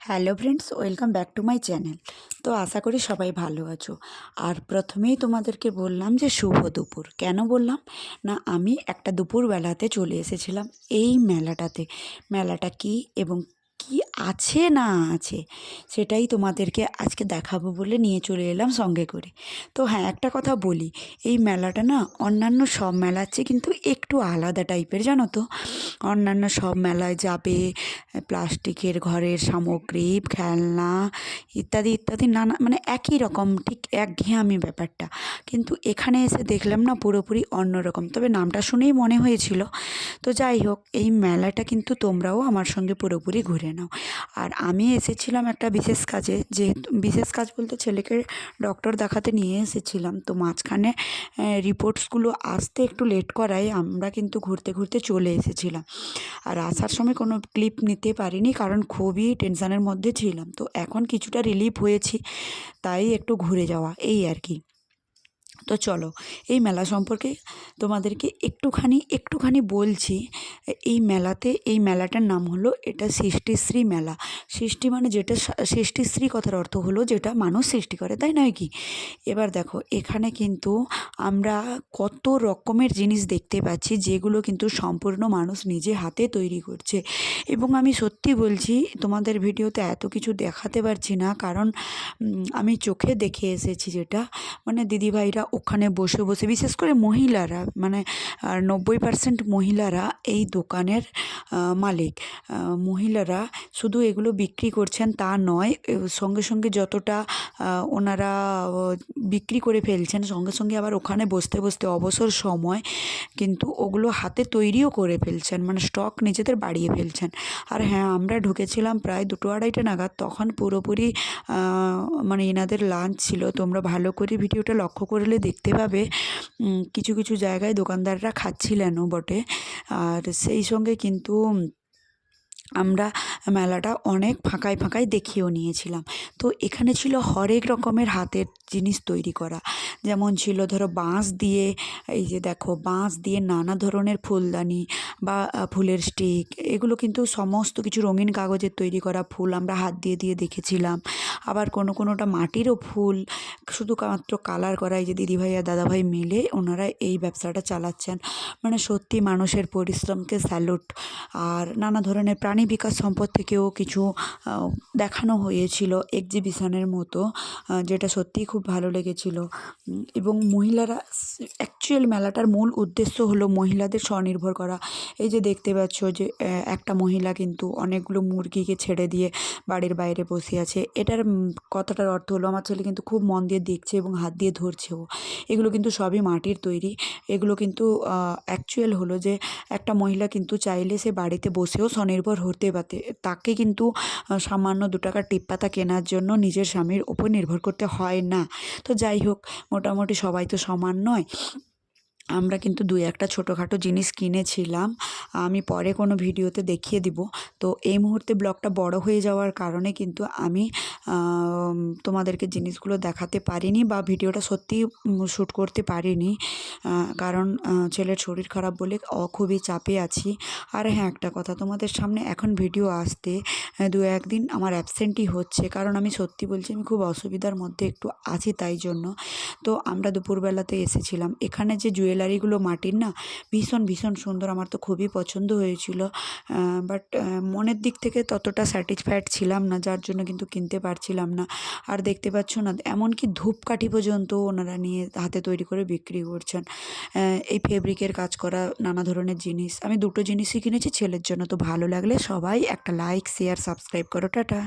Hello friends, welcome back to my channel. তো আশা করি সবাই ভালো আছো। আর প্রথমেই তোমাদেরকে বললাম যে শুভ দুপুর। কেন বললাম? না, আমি একটা দুপুরবেলাতে চলে এসেছিলাম এই মেলাটাতে। মেলাটা কি এবং কি আছে না আছে, সেটাই তোমাদেরকে আজকে দেখাবো বলে নিয়ে চলে এলাম সঙ্গে করে। তো হ্যাঁ একটা কথা বলি, এই মেলাটা না অন্যান্য সব মেলার চেয়ে কিন্তু একটু আলাদা টাইপের, জানো তো? অন্যান্য সব মেলায় যাবে প্লাস্টিকের ঘরের সামগ্রী, খেলনা ইত্যাদি ইত্যাদি, নানা মানে একই রকম, ঠিক একঘেয়েমি ব্যাপারটা। কিন্তু এখানে এসে দেখলাম না পুরোপুরি অন্যরকম তবে নামটা শুনেই মনে হয়েছিল। তো যাই হোক, এই মেলাটা কিন্তু তোমরাও আমার সঙ্গে পুরোপুরি ঘুরে নাও। আর আমি এসেছিলাম একটা বিশেষ কাজে, যেহেতু বিশেষ কাজ বলতে ছেলেকে ডক্টর দেখাতে নিয়ে এসেছিলাম। তো মাঝখানে রিপোর্টসগুলো আসতে একটু লেট করায় আমরা কিন্তু ঘুরতে ঘুরতে চলে এসেছিলাম। আর আসার সময় কোনো ক্লিপ নিতে পারিনি কারণ খুবই টেনশানের মধ্যে ছিলাম। তো এখন কিছুটা রিলিফ হয়েছি, তাই একটু ঘুরে যাওয়া, এই আর কি। তো চলো, এই মেলা সম্পর্কে তোমাদেরকে একটুখানি একটুখানি বলছি। এই মেলাতে, এই মেলাটার নাম হলো এটা সৃষ্টিশ্রী মেলা। সৃষ্টি মানে যেটা সৃষ্টিশ্রী কথার অর্থ হলো যেটা মানুষ সৃষ্টি করে, তাই নয় কি? এবার দেখো, এখানে কিন্তু আমরা কত রকমের জিনিস দেখতে পাচ্ছি, যেগুলো কিন্তু সম্পূর্ণ মানুষ নিজে হাতে তৈরি করছে। এবং আমি সত্যি বলছি, তোমাদের ভিডিওতে এত কিছু দেখাতে পারছি না, কারণ আমি চোখে দেখে এসেছি যেটা। মানে দিদিভাইরা ওখানে বসে বসে, বিশেষ করে মহিলারা মানে নব্বই পার্সেন্ট মহিলারা এই দোকানের মালিক। মহিলারা শুধু এগুলো বিক্রি করছেন তা নয় সঙ্গে সঙ্গে যতটা ওনারা বিক্রি করে ফেলছেন, সঙ্গে সঙ্গে আবার ওখানে বসতে বসতে অবসর সময় কিন্তু ওগুলো হাতে তৈরিও করে ফেলছেন মানে স্টক নিজেদের বাড়িয়ে ফেলছেন। আর হ্যাঁ আমরা ঢুকেছিলাম প্রায় দুটো আড়াইটা নাগাদ, তখন পুরোপুরি মানে এনাদের লাঞ্চ ছিল। তোমরা ভালো করে ভিডিওটা লক্ষ্য করলে দেখতে পাবে কিছু কিছু জায়গায় দোকানদাররা খাচ্ছিলেনও বটে। আর সেই সঙ্গে কিন্তু আমরা মেলাটা অনেক ফাঁকায় ফাঁকায় দেখিয়েও নিয়েছিলাম। তো এখানে ছিল হরেক রকমের হাতের জিনিস তৈরি করা। যেমন ছিল ধরো বাঁশ দিয়ে, এই যে দেখো বাঁশ দিয়ে নানা ধরনের ফুলদানি বা ফুলের স্টিক এগুলো কিন্তু সমস্ত কিছু রঙিন কাগজের তৈরি করা ফুল আমরা হাত দিয়ে দিয়ে দেখেছিলাম। আবার কোনো কোনোটা মাটিরও ফুল শুধু মাত্র কালার করা, এই যে দিদিভাই আর দাদাভাই মিলে ওনারা এই ব্যবসাটা চালাচ্ছেন। মানে সত্যি মানুষের পরিশ্রমকে স্যালুট আর নানা ধরনের প্রাণী বিকাশ সম্পদ থেকেও কিছু দেখানো হয়েছিল এক্সিবিশনের মতো যেটা সত্যিই খুব ভালো লেগেছিল। এবং মহিলারা অ্যাকচুয়াল মেলাটার মূল উদ্দেশ্য হলো মহিলাদের স্বনির্ভর করা। এই যে দেখতে পাচ্ছ যে একটা মহিলা কিন্তু অনেকগুলো মুরগিকে ছেড়ে দিয়ে বাড়ির বাইরে বসে আছে। এটার কথাটার অর্থ হলো, আমার ছেলে কিন্তু খুব মন দিয়ে দেখছে এবং হাত দিয়ে ধরছেও এগুলো কিন্তু সবই মাটির তৈরি। এগুলো কিন্তু অ্যাকচুয়াল হলো যে, একটা মহিলা কিন্তু চাইলে সে বাড়িতে বসেও স্বনির্ভর হতে পারে তাকে কিন্তু সামান্য দু টাকার টিপ পাতা কেনার জন্য নিজের স্বামীর ওপর নির্ভর করতে হয় না। তো যাই হোক, মোটামুটি সবাই তো সমান নয়। আমরা কিন্তু দুই একটা ছোটোখাটো জিনিস কিনেছিলাম। আমি পরে কোনো ভিডিওতে দেখিয়ে দিব। তো এই মুহূর্তে ব্লগটা বড় হয়ে যাওয়ার কারণে কিন্তু আমি তোমাদেরকে জিনিসগুলো দেখাতে পারিনি বা ভিডিওটা সত্যিই শ্যুট করতে পারিনি। কারণ ছেলের শরীর খারাপ বলে অ, খুবই চাপে আছি। আর হ্যাঁ একটা কথা তোমাদের সামনে, এখন ভিডিও আসতে দু, একদিন আমার অ্যাবসেন্টই হচ্ছে। কারণ আমি সত্যি বলছি, আমি খুব অসুবিধার মধ্যে একটু আছি তাই জন্য। তো আমরা দুপুরবেলাতে এসেছিলাম। এখানে যে জুয়েলারিগুলো মাটির না, ভীষণ ভীষণ সুন্দর। আমার তো খুবই পছন্দ হয়েছিল। বাট মনের দিক থেকে ততটা স্যাটিসফাইড ছিলাম না, যার জন্য কিন্তু কিনতে পারছিলাম না। আর দেখতে পাচ্ছ না, এমনকি ধূপকাঠি পর্যন্ত ওনারা নিয়ে হাতে তৈরি করে বিক্রি করছেন। এই ফেব্রিকের কাজ করা নানা ধরনের জিনিস। আমি দুটো জিনিসই কিনেছি, ছেলের জন্য তো ভালো লাগলে সবাই একটা লাইক শেয়ার সাবস্ক্রাইব করো টাটা।